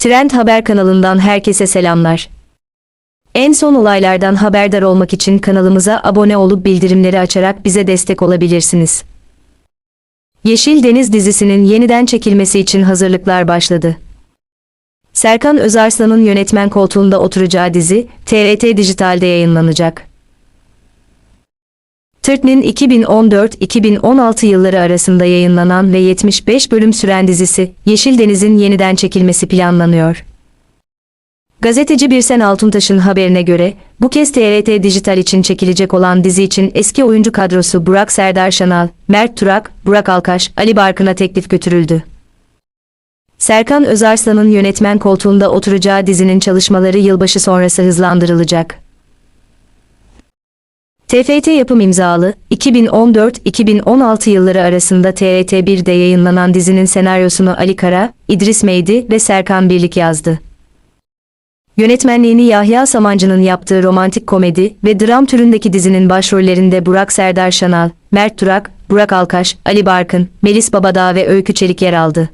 Trend Haber kanalından herkese selamlar. En son olaylardan haberdar olmak için kanalımıza abone olup bildirimleri açarak bize destek olabilirsiniz. Yeşil Deniz dizisinin yeniden çekilmesi için hazırlıklar başladı. Serkan Özarslan'ın yönetmen koltuğunda oturacağı dizi TRT Dijital'de yayınlanacak. Tırt'nin 2014-2016 yılları arasında yayınlanan ve 75 bölüm süren dizisi Yeşil Deniz'in yeniden çekilmesi planlanıyor. Gazeteci Birsen Altuntaş'ın haberine göre, bu kez TRT Dijital için çekilecek olan dizi için eski oyuncu kadrosu Burak Serdar Şanal, Mert Turak, Burak Alkaş, Ali Barkın'a teklif götürüldü. Serkan Özarslan'ın yönetmen koltuğunda oturacağı dizinin çalışmaları yılbaşı sonrası hızlandırılacak. TFT yapım imzalı, 2014-2016 yılları arasında TRT1'de yayınlanan dizinin senaryosunu Ali Kara, İdris Meydi ve Serkan Birlik yazdı. Yönetmenliğini Yahya Samancı'nın yaptığı romantik komedi ve dram türündeki dizinin başrollerinde Burak Serdar Şanal, Mert Turak, Burak Alkaş, Ali Barkın, Melis Babadağ ve Öykü Çelik yer aldı.